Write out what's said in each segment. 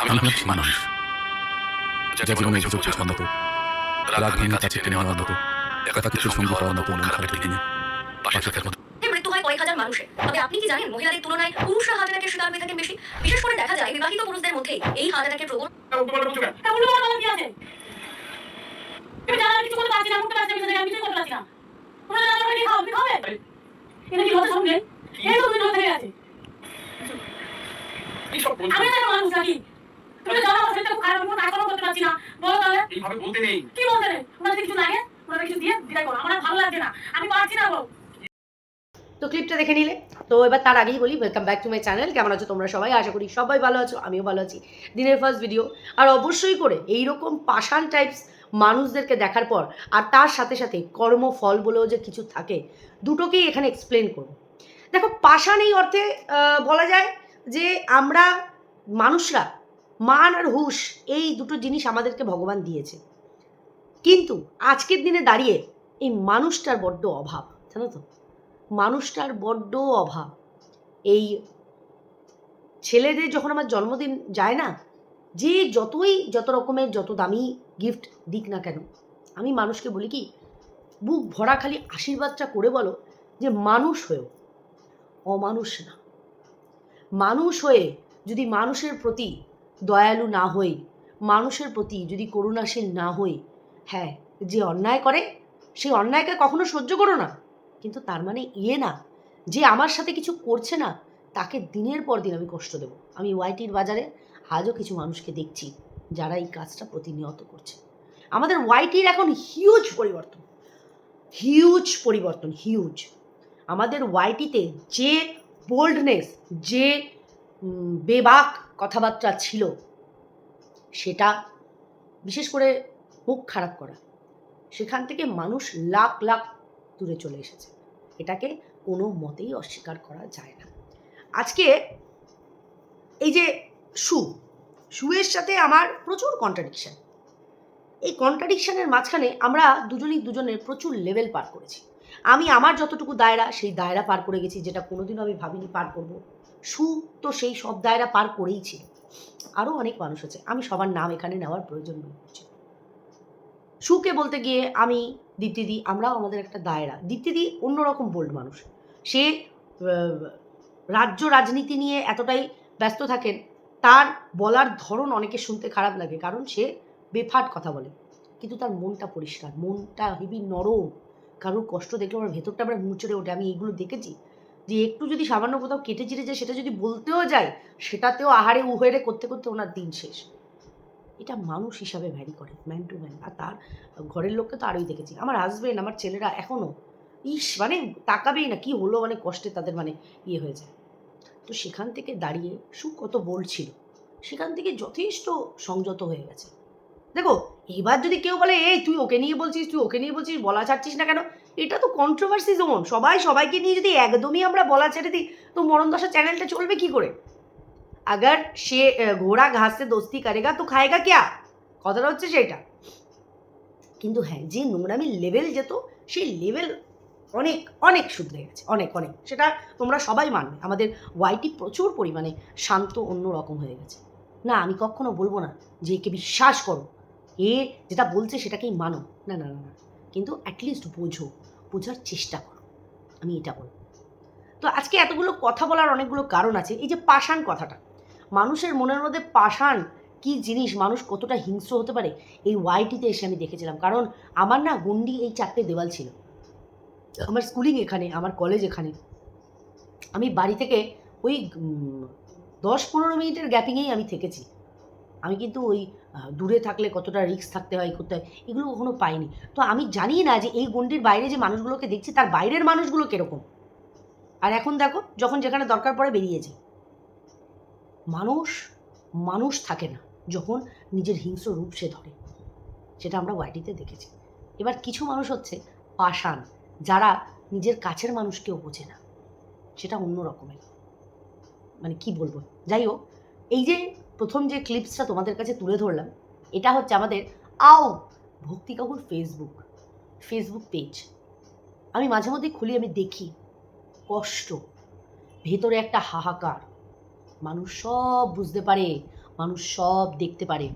আমি হচ্ছি মানুষ। যা জীবনে যোগ ছন্দ রাগ ভেঙে কাছে টেনে আনার মতো একা কিছু সঙ্গী হওয়ার মতো মন খারাপ দিনে পাশে থাকার মতো মৃত্যু হয় কয়েক হাজার মানুষের। তবে আপনি কি জানেন মহিলাদের তুলনায় পুরুষরা হার্ট অ্যাটাকের শিকার হয়ে থাকেন বেশি? বিশেষ করে দেখা যায় বিবাহিত পুরুষদের মধ্যে এই হার্ট অ্যাটাকের জানো আমি মানুষ নাকি? তুমি জানো আমার শরীরটা খারাপ, করতে পারছি না। বলো তাহলে, এইভাবে বলতে নেই কি বলতে নেই? ওনাদের কিছু লাগে? ওনাদের কিছু দিয়ে করো। আমার ভালো লাগছে না। আমি পারছি না। তো ক্লিপটা দেখে নিলে তো এবার তার আগেই বলি welcome back to my channel কেমন আছো তোমরা সবাই আশা করি সবাই ভালো আছো আমিও ভালো আছি দিনের ফার্স্ট ভিডিও আর অবশ্যই করে এই রকম পাষাণ টাইপস মানুষদেরকে দেখার পর আর তার সাথে সাথে কর্মফল বলেও যে কিছু থাকে দুটোকেই এখানে এক্সপ্লেন করব দেখো পাষাণ এই অর্থে বলা যায় যে আমরা মানুষরা মান আর হুশ এই দুটো জিনিস আমাদেরকে ভগবান দিয়েছে। কিন্তু আজকের দিনে দাঁড়িয়ে এই মানুষটার বড্ড অভাব, জানো তো? মানুষটার বড্ড অভাব। এই ছেলেদের যখন আমার জন্মদিন যায় না, যে যতই যত রকমের যত দামি গিফট দিক না কেন, আমি মানুষকে বলি কি, বুক ভরা খালি আশীর্বাদটা করে বলো যে মানুষ হয়েও, অমানুষ না। মানুষ হয়ে যদি মানুষের প্রতি দয়ালু না হই, মানুষের প্রতি যদি করুণাশীল না হই হ্যাঁ যে অন্যায় করে সেই অন্যায়কে কখনো সহ্য করো না। কিন্তু তার মানে ইয়ে না, যে আমার সাথে কিছু করছে না, তাকে দিনের পর দিন আমি কষ্ট দেবো। আমি ওয়াইটির বাজারে আজও কিছু মানুষকে দেখছি, যারা এই কাজটা প্রতিনিয়ত করছে। আমাদের ওয়াইটির এখন হিউজ পরিবর্তন হিউজ পরিবর্তন হিউজ আমাদের ওয়াইটিতে যে বোল্ডনেস যে বেবাক কথাবার্তা ছিল, সেটা বিশেষ করে মুখ খারাপ করা। সেখান থেকে মানুষ লাখ লাখ দূরে চলে এসেছে। এটাকে কোনো মতেই অস্বীকার করা যায় না। আজকে এই যে শু শুয়ের সাথে আমার প্রচুর কন্ট্রাডিকশান এই কন্ট্রাডিকশানের মাঝখানে আমরা দুজনেই দুজনের প্রচুর লেভেল পার করেছি। আমি আমার যতটুকু দায়রা, সেই দায়রা পার করে গেছি, যেটা কোনোদিনও আমি ভাবিনি পার করব। শু তো সেই সব দায়রা পার করেই ছিল। আরও অনেক মানুষ আছে, আমি সবার নাম এখানে নেওয়ার প্রয়োজন মনে করছি। সুকে বলতে গিয়ে আমি দীপ্তিদি, আমরাও আমাদের একটা দায়রা। দীপ্তিদি অন্যরকম বোল্ড মানুষ। সে রাজ্য রাজনীতি নিয়ে এতটাই ব্যস্ত থাকেন, তার বলার ধরন অনেকে শুনতে খারাপ লাগে, কারণ সে বেফাট কথা বলে। কিন্তু তার মনটা পরিষ্কার, মনটা হেবি নরম। কারোর কষ্ট দেখলে আমার ভেতরটা আমরা মুচড়ে ওঠে, আমি এইগুলো দেখেছি। যে একটু যদি সামান্য কোথাও কেটে চিটে যায়, সেটা যদি বলতেও যায়, সেটাতেও আহারে উহেরে করতে করতে ওনার দিন শেষ। এটা মানুষ হিসাবে ভ্যারি করে ম্যান টু ম্যান আর তার ঘরের লোককে তো আরোই দেখেছি। আমার হাজবেন্ড আমার ছেলেরা এখনও ইস মানে তাকাবেই না, কি হলো মানে কষ্টে তাদের মানে ইয়ে হয়ে যায়। তো সেখান থেকে দাঁড়িয়ে সুখ কত বলছিল সেখান থেকে যথেষ্ট সংযত হয়ে গেছে। দেখো, এবার যদি কেউ বলে, এই, তুই ওকে নিয়ে বলছিস, তুই ওকে নিয়ে বলছিস, বলা ছাড়ছিস না কেন? এটা তো কন্ট্রোভার্সি জোন সবাই সবাইকে নিয়ে যদি একদমই আমরা বলা ছেড়ে দিই, তো মরণ দশা চ্যানেলটা চলবে কি করে? আগার সে ঘোড়া ঘাসে দোস্তি করেগা তো খায়গা ক্যা? কথাটা হচ্ছে সেটা কিন্তু হ্যাঁ যে নোংরামি লেভেল যেত, সেই লেভেল অনেক অনেক শুধরে গেছে। অনেক অনেক। সেটা তোমরা সবাই মানবে। আমাদের ওয়াইটি প্রচুর পরিমাণে শান্ত, অন্য রকম হয়ে গেছে। না, আমি কখনো বলব না যে একে বিশ্বাস করো। এ যেটা বলছে সেটাকেই মানো। না না না না। কিন্তু অ্যাটলিস্ট বোঝো। বোঝার চেষ্টা করো। আমি এটা বলব। তো আজকে এতগুলো কথা বলার অনেকগুলো কারণ আছে। এই যে পাষাণ কথাটা মানুষের মনের মধ্যে পাষাণ কি জিনিস মানুষ কতটা হিংস্র হতে পারে এই ওয়াইটিতে এসে আমি দেখেছিলাম। কারণ আমার না গন্ডি এই চারটে দেওয়াল ছিল। আমার স্কুলিং এখানে আমার কলেজ এখানে। আমি বাড়ি থেকে ওই দশ পনেরো মিনিটের গ্যাপিংয়েই আমি থেকেছি। আমি কিন্তু ওই দূরে থাকলে কতটা রিস্ক থাকতে হয়, করতে হয়, এগুলো কখনো পাইনি। তো আমি জানি না যে এই গন্ডির বাইরে যে মানুষগুলোকে দেখছি, তার বাইরের মানুষগুলো কীরকম। আর এখন দেখো, যখন যেখানে দরকার পড়ে বেরিয়েছে। মানুষ মানুষ থাকে না যখন নিজের হিংস্র রূপ সে ধরে। সেটা আমরা ওয়াইটিতে দেখেছি। এবার কিছু মানুষ হচ্ছে পাষাণ, যারা নিজের কাছের মানুষকেও বোঝে না। সেটা অন্য রকমের। মানে কি বলব? যাই হোক, এই যে প্রথম যে ক্লিপসটা তোমাদের কাছে তুলে ধরলাম, এটা হচ্ছে আমাদের, আও! ভক্তি কাকুর ফেসবুক ফেসবুক পেজ আমি মাঝে মধ্যে খুলি, আমি দেখি, কষ্ট, ভেতরে একটা হাহাকার। মানুষ সব বুঝতে পারে, মানুষ সব দেখতে পারে।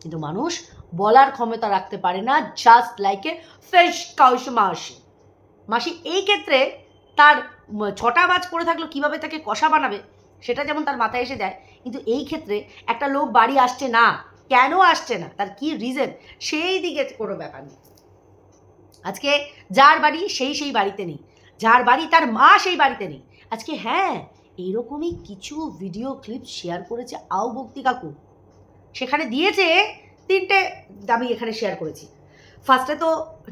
কিন্তু মানুষ বলার ক্ষমতা রাখতে পারে না জাস্ট লাইক এ ফিশ কাউস মাসি। মাসি এই ক্ষেত্রে তার ছটা বাজ পড়ে থাকল, কীভাবে তাকে কষা বানাবে? সেটা যেমন তার মাথায় এসে যায়, কিন্তু এই ক্ষেত্রে একটা লোক বাড়ি আসছে না, কেন আসছে না? তার কি রিজন সেই দিকে কোনো ব্যাপার নেই। আজকে যার বাড়ি সেই সেই বাড়িতে নেই, যার বাড়ি তার মা সেই বাড়িতে নেই। আজকে হ্যাঁ এইরকমই কিছু ভিডিও ক্লিপ শেয়ার করেছে আও ভক্তি কাকু। সেখানে দিয়েছে তিনটে আমি এখানে শেয়ার করেছি। ফার্স্টে তো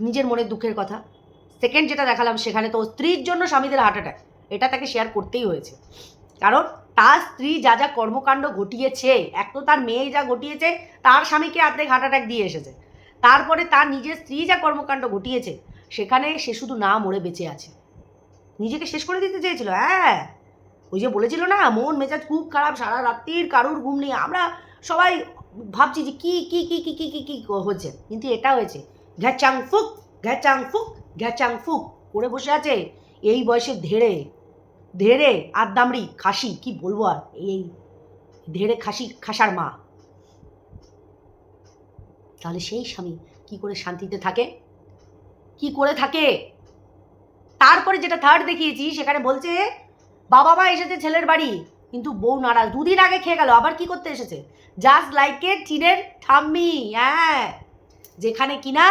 নিজের মনের দুঃখের কথা সেকেন্ড যেটা দেখালাম সেখানে তো স্ত্রীর জন্য স্বামীদের হার্ট অ্যাটাক এটা তাকে শেয়ার করতেই হয়েছে। কারণ তার স্ত্রী যা যা কর্মকাণ্ড ঘটিয়েছে, এক তো তার মেয়ে যা ঘটিয়েছে, তার স্বামীকে আর্ধেক হার্ট অ্যাটাক দিয়ে এসেছে। তারপরে তার নিজের স্ত্রী যা কর্মকাণ্ড ঘটিয়েছে, সেখানে সে শুধু না মরে বেঁচে আছে। নিজেকে শেষ করে দিতে চেয়েছিল হ্যাঁ। ওই যে বলেছিল না, মন মেজাজ খুব খারাপ, সারা রাত্রির কারুর ঘুম নেই। আমরা সবাই ভাবছি যে কি কি কি কি কি কি কি হচ্ছে কিন্তু এটা হয়েছে। ঘ্যাচাং ফুক ঘ্যাচাং ফুক ঘ্যাচাং ফুক, করে বসে আছে, এই বয়সে ধেড়ে। ধেড়ে আদামড়ি খাসি, কি বলব আর? এই ধেড়ে, খাসি, খাসার মা। তাহলে সেই স্বামী কি করে শান্তিতে থাকে? কি করে থাকে? তারপরে যেটা থার্ড দেখিয়েছি, সেখানে বলছে, বাবা মা এসেছে ছেলের বাড়ি, কিন্তু বউ নারাজ। দুদিন আগে খেয়ে গেল, আবার কি করতে এসেছে? জাস্ট লাইক টিনের ঠাম্মি হ্যাঁ। যেখানে কিনা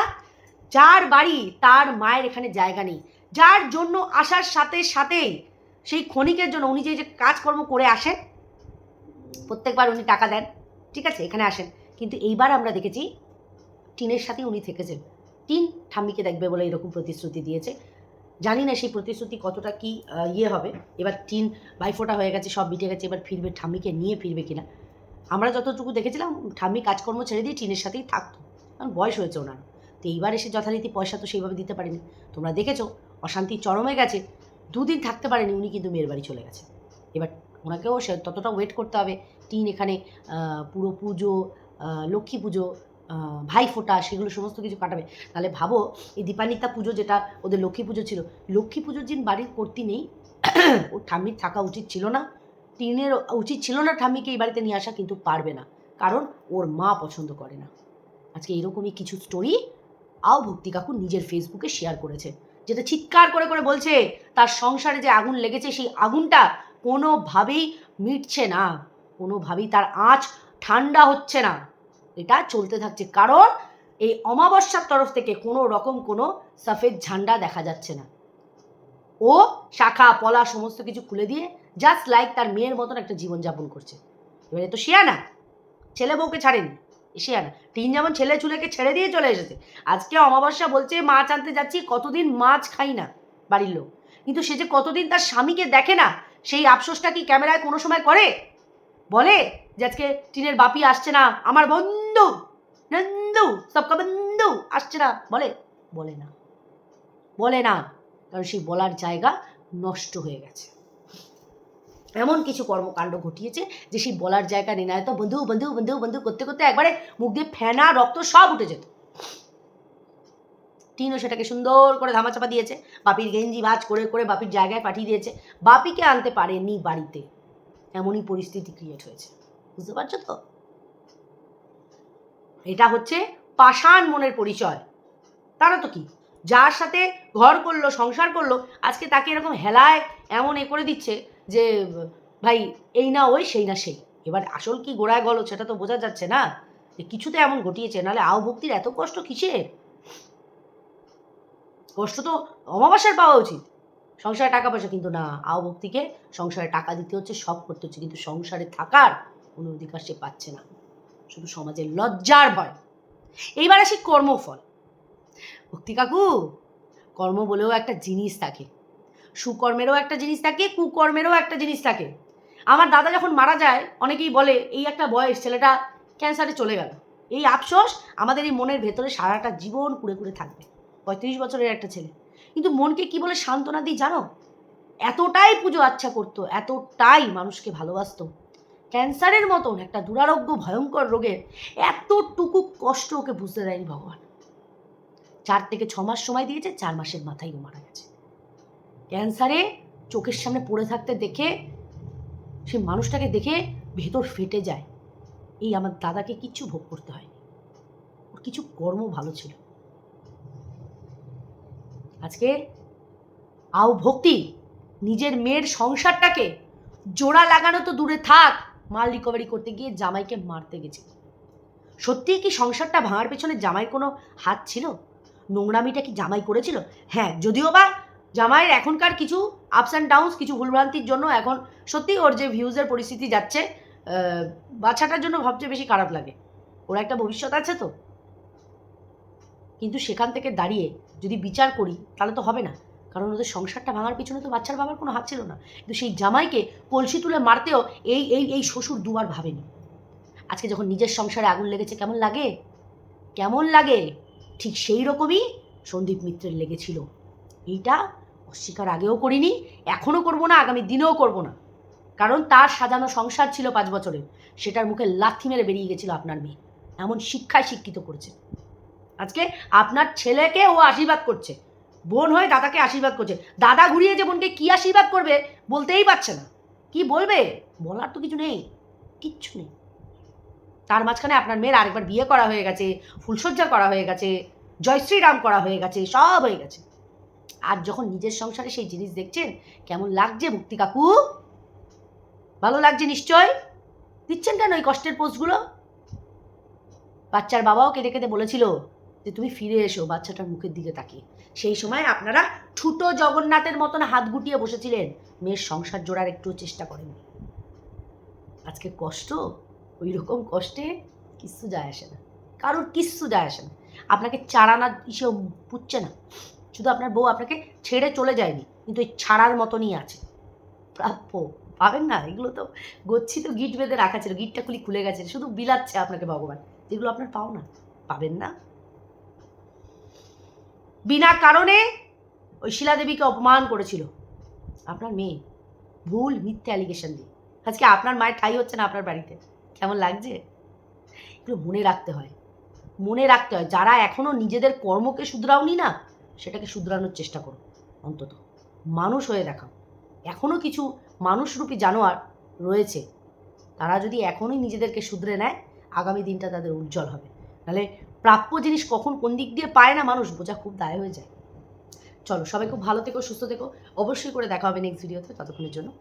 যার বাড়ি, তার মায়ের এখানে জায়গা নেই। যার জন্য আসার সাথে সাথেই সেই ক্ষণিকের জন্য উনি যে যে কাজকর্ম করে আসেন, প্রত্যেকবার উনি টাকা দেন, ঠিক আছে? এখানে আসেন। কিন্তু এইবার আমরা দেখেছি, টিনের সাথে উনি থেকেছেন। টিন ঠাম্মিকে দেখবে বলে এরকম প্রতিশ্রুতি দিয়েছে। জানি না সেই প্রতিশ্রুতি কতটা কি ইয়ে হবে। এবার টিন বাইফোটা হয়ে গেছে, সব মিটে গেছে, এবার ফিরবে ঠাম্মিকে নিয়ে ফিরবে কিনা। আমরা যতটুকু দেখেছিলাম, ঠাম্মি কাজকর্ম ছেড়ে দিয়ে টিনের সাথেই থাকতো। কারণ বয়স হয়েছে ওনার। তো এইবার এসে যথারীতি পয়সা তো সেইভাবে দিতে পারেনি। তোমরা দেখেছ, অশান্তি চরমে গেছে। দুদিন থাকতে পারেনি উনি কিন্তু মেয়ের বাড়ি চলে গেছে। এবার ওনাকেও সে ততটা ওয়েট করতে হবে। টিন এখানে পুরো পুজো লক্ষ্মী পুজো আহ, ভাইফোঁটা সেগুলো সমস্ত কিছু কাটাবে। তাহলে ভাবো এই দীপান্বিতা পুজো যেটা ওদের লক্ষ্মী পুজো ছিল লক্ষ্মী পুজোর দিন বাড়ির কর্তি নেই। ওর ঠাম্মির থাকা উচিত ছিল না। টিনের উচিত ছিল না ঠাম্মিকে এই বাড়িতে নিয়ে আসা কিন্তু পারবে না। কারণ ওর মা পছন্দ করে না। আজকে এরকমই কিছু স্টোরি আও ভক্তি কাকু নিজের ফেসবুকে শেয়ার করেছে। যেটা চিৎকার করে করে বলছে, তার সংসারে যে আগুন লেগেছে, সেই আগুনটা কোনোভাবেই মিটছে না। কোনোভাবেই তার আঁচ ঠান্ডা হচ্ছে না। এটা চলতে থাকছে। কারণ এই অমাবস্যার তরফ থেকে কোনো রকম কোনো সফেদ ঝান্ডা দেখা যাচ্ছে না। ও শাখা, পলা সমস্ত কিছু খুলে দিয়ে জাস্ট লাইক তার মেয়ের মতন একটা জীবনযাপন করছে। এবারে তো শিয়ানা ছেলে বউকে ছাড়েনি। শিয়ানা তিন যেমন ছেলে চুলেকে ছেড়ে দিয়ে চলে এসেছে। আজকে অমাবস্যা বলছে, মাছ আনতে যাচ্ছি, কতদিন মাছ খাই না বাড়ির লোক। কিন্তু সে যে কতদিন তার স্বামীকে দেখে না, সেই আফসোসটা কি ক্যামেরায় কোনো সময় করে? বলে যে আজকে টিনের বাপি আসছে না, আমার বন্ধু, নন্দু, সবকা বন্ধু আসছে না। বলে বলে না। বলে না। কারণ সেই বলার জায়গা নষ্ট হয়ে গেছে। এমন কিছু কর্মকাণ্ড ঘটিয়েছে যে সেই বলার জায়গা নেই। না তো বন্ধু বন্ধু বন্ধু বন্ধু করতে করতে একবারে মুখ দিয়ে ফেনা, রক্ত সব উঠে যেত। টিনও সেটাকে সুন্দর করে ধামাচাপা দিয়েছে। বাপির গেঞ্জি ভাজ করে করে বাপির জায়গায় পাঠিয়ে দিয়েছে। বাপিকে আনতে পারেনি বাড়িতে। এমনই পরিস্থিতি ক্রিয়েট হয়েছে। বুঝতে পারছ তো? এটা হচ্ছে পাষাণ মনের পরিচয়। তারা তো কি? যার সাথে ঘর করল, সংসার করল, আজকে তাকে এরকম হেলায় এমন এ করে দিচ্ছে যে, ভাই, এই না ওই, সেই না সেই। এবার আসল কি গোড়ায় গলো সেটা তো বোঝা যাচ্ছে না। যে, কিছুতে এমন ঘটিয়েছে, নাহলে ভক্তির এত কষ্ট কিসে কষ্ট তো অমাবস্যার পাওয়া উচিত। সংসারে টাকা পয়সা কিন্তু না। ভক্তিকে সংসারে টাকা দিতে হচ্ছে, সব করতে হচ্ছে। কিন্তু সংসারে থাকার কোনো অধিকার সে পাচ্ছে না। শুধু সমাজের লজ্জার ভয়। এইবার আসি কর্মফল। ভক্তি কাকু, কর্ম বলেও একটা জিনিস থাকে। সুকর্মেরও একটা জিনিস থাকে, কুকর্মেরও একটা জিনিস থাকে। আমার দাদা যখন মারা যায়, অনেকেই বলে, এই একটা বয়স, ছেলেটা ক্যান্সারে চলে গেল। এই আফসোস আমাদের এই মনের ভেতরে সারাটা জীবন কুড়ে কুড়ে থাকবে। পঁয়ত্রিশ বছরের একটা ছেলে। কিন্তু মনকে কি বলে সান্ত্বনা দিই জানো? এতটাই পুজো আচ্ছা করতো, এতটাই মানুষকে ভালোবাসতো। ক্যান্সারের মতন একটা দুরারোগ্য, ভয়ঙ্কর রোগের এতটুকু কষ্ট ওকে বুঝতে দেয়নি ভগবান। চার থেকে ছ মাস সময় দিয়েছে, চার মাসের মাথায় ও মারা গেছে। ক্যান্সারে চোখের সামনে পড়ে থাকতে দেখে সে মানুষটাকে দেখে ভেতর ফেটে যায়। এই আমার দাদাকে কিচ্ছু ভোগ করতে হয়নি। ওর কিছু কর্ম ভালো ছিল। আজকে আও ভক্তি, নিজের মেয়ের সংসারটাকে জোড়া লাগানো তো দূরে থাক, মাল রিকভারি করতে গিয়ে জামাইকে মারতে গেছে। সত্যিই কি সংসারটা ভাঙার পেছনে জামাইয়ের কোনো হাত ছিল? নোংরামিটা কি জামাই করেছিল? হ্যাঁ যদিও বা জামাইয়ের এখনকার কিছু আপস অ্যান্ড ডাউনস কিছু ভুলভ্রান্তির জন্য এখন সত্যি ওর যে ভিউজের পরিস্থিতি যাচ্ছে বাচ্চাটার জন্য সবচেয়ে বেশি খারাপ লাগে। ওর একটা ভবিষ্যৎ আছে তো। কিন্তু সেখান থেকে দাঁড়িয়ে যদি বিচার করি, তাহলে তো হবে না। কারণ ওদের সংসারটা ভাঙার পিছনে তো বাচ্চার বাবার কোনো হাত ছিল না। কিন্তু সেই জামাইকে কলসি তুলে মারতেও এই এই এই শ্বশুর দুবার ভাবেনি। আজকে যখন নিজের সংসারে আগুন লেগেছে, কেমন লাগে? কেমন লাগে? ঠিক সেই রকমই সন্দীপ মিত্রের লেগেছিল। এইটা অস্বীকার আগেও করিনি, এখনও করব না, আগামী দিনেও করব না। কারণ তার সাজানো সংসার ছিল পাঁচ বছরের, সেটার মুখে লাথি মেরে বেরিয়ে গেছিল আপনার মেয়ে, এমন শিক্ষায় শিক্ষিত করেছে। আজকে আপনার ছেলেকে ও আশীর্বাদ করছে, বোন হয়ে দাদাকে আশীর্বাদ করছে, দাদা ঘুরিয়ে যে বোনকে কী আশীর্বাদ করবে বলতেই পারছে না। কি বলবে? বলার তো কিছু নেই, কিচ্ছু নেই। তার মাঝখানে আপনার মেয়ের আরেকবার বিয়ে করা হয়ে গেছে ফুলসজ্জা করা হয়ে গেছে, জয়শ্রীরাম করা হয়ে গেছে, সব হয়ে গেছে। আর যখন নিজের সংসারে সেই জিনিস দেখছেন, কেমন লাগছে মুক্তি কাকু? ভালো লাগছে নিশ্চয়? দিচ্ছেন কেন ওই কষ্টের পোস্টগুলো? বাচ্চার বাবাও কেঁদে কেঁদে বলেছিল যে তুমি ফিরে এসো বাচ্চাটার মুখের দিকে তাকিয়ে। সেই সময় আপনারা ঠুটো জগন্নাথের মতন হাত গুটিয়ে বসেছিলেন। মেয়ের সংসার জোড়ার একটুও চেষ্টা করেন আজকে কষ্ট? ওই রকম কষ্টে কিচ্ছু যায় আসে না। কারোর কিচ্ছু যায় আসে না। আপনাকে চারানা হিসেবে পুচ্ছে না। শুধু আপনার বউ আপনাকে ছেড়ে চলে যায়নি, কিন্তু ওই ছাড়ার মতনই আছে। প্রাপ্য, পাবেন না, এগুলো তো গচ্ছিত গিট বেঁধে রাখা ছিল, গিটটা খুলি খুলে গেছে, শুধু বিলাচ্ছে আপনাকে ভগবান, যেগুলো আপনার পাও না, পাবেন না। বিনা কারণে ওই শিলাদেবীকে অপমান করেছিল, আপনার মেয়ে, ভুল মিথ্যে অ্যালিগেশন দিয়ে। আজকে আপনার মায়ের ঠাই হচ্ছে না আপনার বাড়িতে, কেমন লাগছে? এগুলো মনে রাখতে হয়, মনে রাখতে হয়, যারা এখনও নিজেদের কর্মকে শুধরাওনি না সেটাকে শুধরানোর চেষ্টা করো, অন্তত। মানুষ হয়ে দেখাও। এখনও কিছু মানুষরূপী জানোয়ার রয়েছে। তারা যদি এখনই নিজেদেরকে শুধরে নেয়, আগামী দিনটা তাদের উজ্জ্বল হবে। নাহলে প্রাপ্য জিনিস কখন কোন দিক দিয়ে পায় না মানুষ, বোঝা খুব দায় হয়ে যায়। চলো, সবাই খুব ভালো থেকো, সুস্থ থেকো। অবশ্যই করে দেখা হবে নেক্সট ভিডিওতে ততক্ষণের জন্য।